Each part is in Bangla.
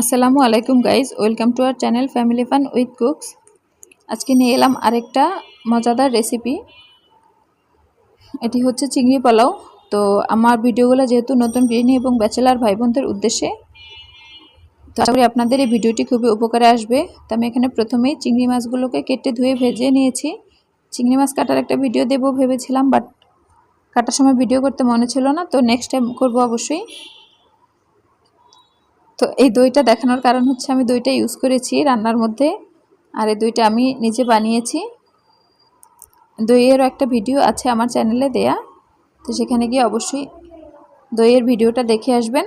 আসসালামু আলাইকুম guys welcome to our channel family fun with cooks আজকে নিয়ে এলাম আরেকটা মজাদার রেসিপি এটি হচ্ছে চিংড়ি পোলাও। তো আমার ভিডিওগুলো যেহেতু নতুন গৃহিণী এবং ব্যাচেলার ভাই বোনদের উদ্দেশ্যে, তো আশা করি আপনাদের এই ভিডিওটি খুবই উপকারে আসবে। তো আমি এখানে প্রথমেই চিংড়ি মাছগুলোকে কেটে ধুয়ে ভেজে নিয়েছি। চিংড়ি মাছ কাটার একটা ভিডিও দেবো ভেবেছিলাম বাট কাটার সময় ভিডিও করতে মনে ছিল না, তো নেক্সট টাইম করব অবশ্যই। তো এই দইটা দেখানোর কারণ হচ্ছে আমি দইটা ইউজ করেছি রান্নার মধ্যে। আর এই দইটা আমি নিজে বানিয়েছি। দইয়েরও একটা ভিডিও আছে আমার চ্যানেলে দেয়া। তো সেখানে গিয়ে অবশ্যই দইয়ের ভিডিওটা দেখে আসবেন।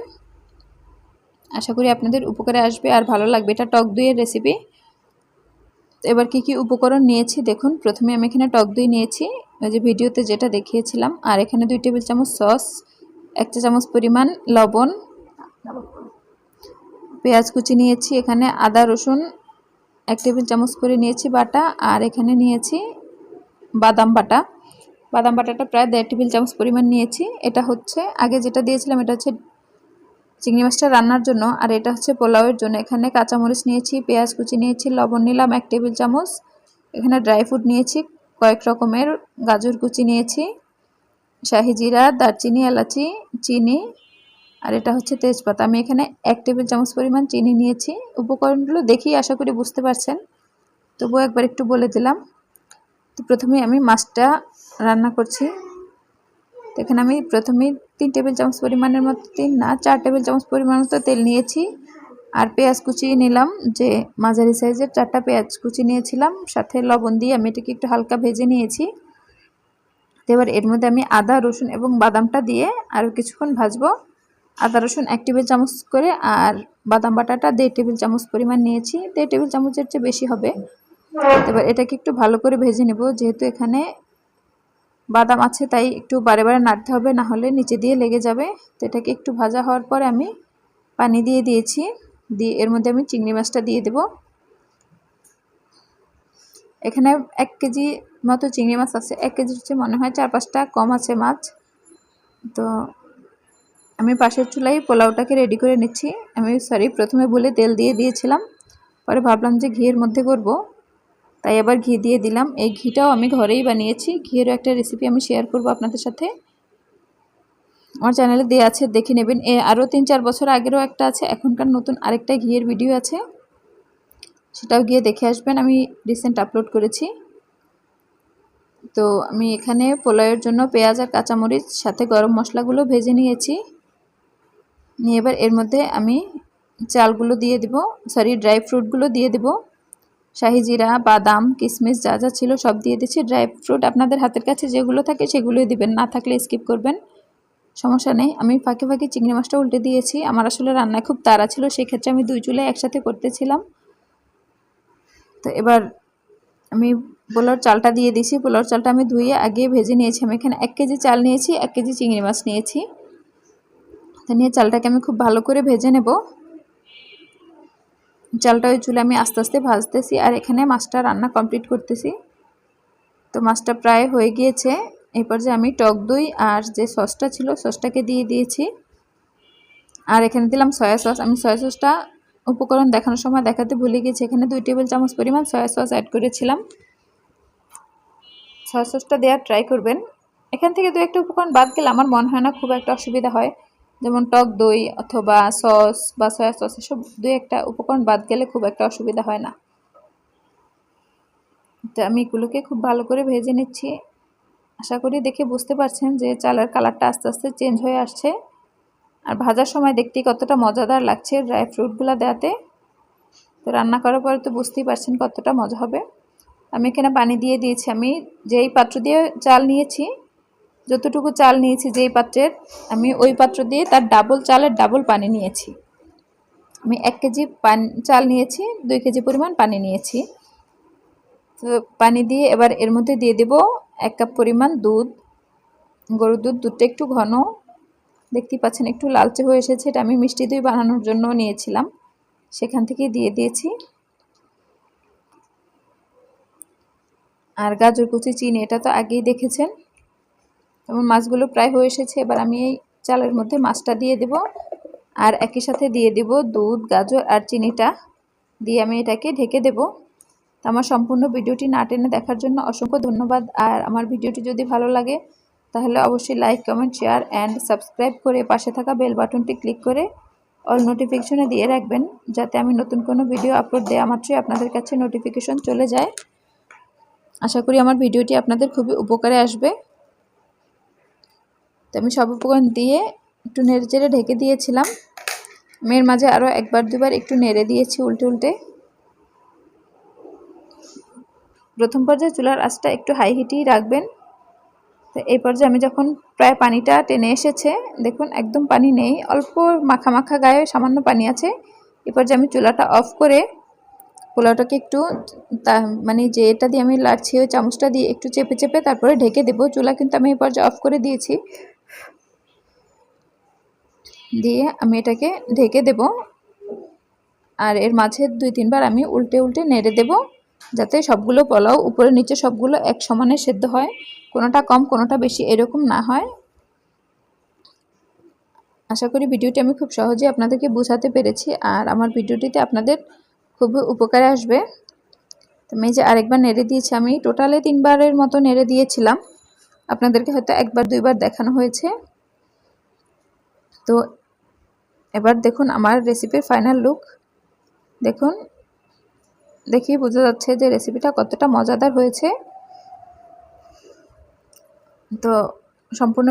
আশা করি আপনাদের উপকারে আসবে আর ভালো লাগবে। এটা টক দইয়ের রেসিপি এবার কি কি উপকরণ নিয়েছি দেখুন। প্রথমে আমি এখানে টক দই নিয়েছি। ওই যে ভিডিওতে যেটা দেখিয়েছিলাম। আর এখানে দুই টেবিল চামচ সস একটা চামচ পরিমাণ লবণ। পেঁয়াজ কুচি নিয়েছি, এখানে আদা, রসুন, এক টেবিল চামচ করে নিয়েছি বাটা, আর এখানে নিয়েছি বাদাম বাটা। বাদাম বাটাটা প্রায় দেড় টেবিল চামচ পরিমাণ নিয়েছি। এটা হচ্ছে, আগে যেটা দিয়েছিলাম এটা হচ্ছে চিংড়ি মাছটা রান্নার জন্য, আর এটা হচ্ছে পোলাওয়ের জন্য। এখানে কাঁচামরিচ নিয়েছি, পেঁয়াজ কুচি নিয়েছি, লবণ নিলাম এক টেবিল চামচ। এখানে ড্রাই ফ্রুট নিয়েছি, কয়েক রকমের গাজর কুচি নিয়েছি, শাহি জিরা, দারচিনি, এলাচি, চিনি আর এটা হচ্ছে তেজপাতা। আমি এখানে এক টেবিল চামচ পরিমাণ চিনি নিয়েছি। উপকরণগুলো দেখি আশা করি বুঝতে পারছেন। তবুও একবার একটু বলে দিলাম। তো প্রথমে আমি মাছটা রান্না করছি। এখানে আমি প্রথমে তিন টেবিল চামচ পরিমাণের মতো তিন না, চার টেবিল চামচ পরিমাণ মতো তেল নিয়েছি। আর পেঁয়াজ কুচি নিলাম, যে মাঝারি সাইজের চারটা পেঁয়াজ কুচি নিয়েছিলাম। সাথে লবণ দিয়ে আমি এটাকে একটু হালকা ভেজে নিয়েছি। এবার এর মধ্যে আমি আদা, রসুন এবং বাদামটা দিয়ে আরও কিছুক্ষণ ভাজবো। আদা রসুন এক টেবিল চামচ করে আর বাদাম বাটাটা দেড় টেবিল চামচ পরিমাণ নিয়েছি। দেড় টেবিল চামচের চেয়ে বেশি হবে। এবার এটাকে একটু ভালো করে ভেজে নেব। যেহেতু এখানে বাদাম আছে, তাই একটু বারে বারে নাড়তে হবে, না হলে নিচে দিয়ে লেগে যাবে। তো এটাকে একটু ভাজা হওয়ার পরে আমি পানি দিয়ে দিয়েছি। দিয়ে এর মধ্যে আমি চিংড়ি মাছটা দিয়ে দেব। এখানে এক কেজি মতো চিংড়ি মাছ আছে। এক কেজির হচ্ছে মনে হয় চার পাঁচটা কম আছে মাছ। তো আমি পাশের চুলাই পোলাওটাকে রেডি করে নিচ্ছি। আমি সরি প্রথমে বলে তেল দিয়ে দিয়েছিলাম, পরে ভাবলাম যে ঘিয়ের মধ্যে করব। তাই আবার ঘি দিয়ে দিলাম। এই ঘিটাও আমি ঘরেই বানিয়েছি। ঘিয়েরও একটা রেসিপি আমি শেয়ার করব আপনাদের সাথে। আমার চ্যানেলে দেওয়া আছে, দেখে নেবেন। এ আরও তিন চার বছর আগেরও একটা আছে, এখনকার নতুন আরেকটা ঘিয়ের ভিডিও আছে। সেটাও গিয়ে দেখে আসবেন। আমি রিসেন্ট আপলোড করেছি। তো আমি এখানে পোলাওয়ের জন্য পেঁয়াজ আর কাঁচামরিচ, সাথে গরম মশলাগুলো ভেজে নিয়েছি। নিয়ে এবার এর মধ্যে আমি চালগুলো দিয়ে দেব সরি ড্রাই ফ্রুটগুলো দিয়ে দেব। শাহি জিরা, বাদাম কিশমিশ যা যা ছিল সব দিয়ে দিচ্ছি। ড্রাই ফ্রুট আপনাদের হাতের কাছে যেগুলো থাকে সেগুলোই দিবেন, না থাকলে স্কিপ করবেন। সমস্যা নেই, আমি ফাঁকে ফাঁকে চিংড়ি মাছটা উল্টে দিয়েছি। আমার আসলে রান্নায় খুব তাড়া ছিল, সেক্ষেত্রে আমি দুই চুলে একসাথে করতেছিলাম। তো এবার আমি পোলাওর চালটা দিয়ে দিয়েছি। পোলাওর চালটা আমি ধুয়ে আগে ভেজে নিয়েছি। আমি এখানে এক কেজি চাল নিয়েছি, এক কেজি চিংড়ি মাছ নিয়েছি। নিয়ে চালটাকে আমি খুব ভালো করে ভেজে নেব। চালটা ওই চুলে আমি আস্তে আস্তে ভাজতেছি আর এখানে মাছটা রান্না কমপ্লিট করতেছি। তো মাছটা প্রায় হয়ে গিয়েছে। এরপর যে আমি টক দই আর যে সসটা ছিল সসটাকে দিয়ে দিয়েছি। আর এখানে দিলাম সয়া সস। আমি সয়া সসটা উপকরণ দেখানোর সময় দেখাতে ভুলে গেছি এখানে দুই টেবিল চামচ পরিমাণ সয়া সস অ্যাড করেছিলাম। সয়া সসটা দেওয়ার ট্রাই করবেন। এখান থেকে দু একটা উপকরণ বাদ গেলে আমার মনে হয় না খুব একটা অসুবিধা হয়। যেমন টক দই অথবা সস বা সয়া সস এসব দুই একটা উপকরণ বাদ গেলে খুব একটা অসুবিধা হয় না। তো আমি এগুলোকে খুব ভালো করে ভেজে নিচ্ছি। আশা করি দেখে বুঝতে পারছেন যে চালের কালারটা আস্তে আস্তে চেঞ্জ হয়ে আসছে। আর ভাজার সময় দেখতে কতটা মজাদার লাগছে ড্রাই ফ্রুটগুলো দেওয়াতে তো রান্না করার পরে তো বুঝতেই পারছেন কতটা মজা হবে। আমি এখানে পানি দিয়ে দিয়েছি। আমি যেই পাত্র দিয়ে চাল নিয়েছি যতটুকু চাল নিয়েছি যেই পাত্রের আমি ওই পাত্র দিয়ে তার ডাবল চালের ডাবল পানি নিয়েছি। আমি এক কেজি পানি, চাল নিয়েছি, দুই কেজি পরিমাণ পানি নিয়েছি। তো পানি দিয়ে এবার এর মধ্যে দিয়ে দেব এক কাপ পরিমাণ দুধ। গরুর দুধ, দুধটা একটু ঘন। দেখতেই পাচ্ছেন একটু লালচে হয়ে এসেছে, এটা আমি মিষ্টি দই বানানোর জন্য নিয়েছিলাম। সেখান থেকে দিয়ে দিয়েছি। আর গাজর কুচি, চিনি, এটা তো আগেই দেখেছেন। এবং মাছগুলো প্রায় হয়ে এসেছে। এবার আমি এই চালের মধ্যে মাছটা দিয়ে দেব আর একই সাথে দিয়ে দিব দুধ, গাজর আর চিনিটা দিয়ে আমি এটাকে ঢেকে দেব। তো আমার সম্পূর্ণ ভিডিওটি না টেনে দেখার জন্য অসংখ্য ধন্যবাদ। আর আমার ভিডিওটি যদি ভালো লাগে, তাহলে অবশ্যই like comment share and subscribe করে পাশে থাকা বেল বাটনটি ক্লিক করে অল নোটিফিকেশনে দিয়ে রাখবেন, যাতে আমি নতুন কোনো ভিডিও আপলোড দেওয়া মাত্রই আপনাদের কাছে নোটিফিকেশন চলে যায়। আশা করি আমার ভিডিওটি আপনাদের খুবই উপকারে আসবে। তো আমি সব উপকরণ দিয়ে একটু নেড়ে চেড়ে ঢেকে দিয়েছিলাম। মেয়ের মাঝে আরও একবার দুবার একটু নেড়ে দিয়েছি উল্টে উল্টে। প্রথম পর্যায়ে চুলার আঁচটা একটু হাই হিটেই রাখবেন। তো এই পর্যায়ে আমি যখন প্রায় পানিটা টেনে এসেছে, দেখুন একদম পানি নেই, অল্প মাখা মাখা গায়ে সামান্য পানি আছে। এই পর্যায়ে আমি চুলাটা অফ করে পোলাওটাকে একটু তা মানে যে এটা দিয়ে আমি লাড়ছি ওই চামচটা দিয়ে একটু চেপে চেপে তারপরে ঢেকে দেবো। চুলা কিন্তু আমি এই পর্যায়ে অফ করে দিয়েছি। দিয়ে আমি এটাকে ঢেকে দেব। আর এর মাঝে দুই তিনবার আমি উল্টে উল্টে নেড়ে দেব যাতে সবগুলো পোলাও উপরে নিচে সবগুলো এক সমানে সেদ্ধ হয়। কোনোটা কম, কোনোটা বেশি এরকম না হয়। আশা করি ভিডিওটি আমি খুব সহজে আপনাদেরকে বোঝাতে পেরেছি আর আমার ভিডিওটিতে আপনাদের খুবই উপকারে আসবে। আমি যে আরেকবার নেড়ে দিয়েছি, আমি টোটালে তিনবারের মতো নেড়ে দিয়েছিলাম। আপনাদেরকে হয়তো একবার, দুইবার দেখানো হয়েছে। তো এবার দেখুন আমার রেসিপির ফাইনাল লুক দেখুন দেখি বোঝা যাচ্ছে যে রেসিপিটা কতটা মজাদার হয়েছে। তো সম্পূর্ণ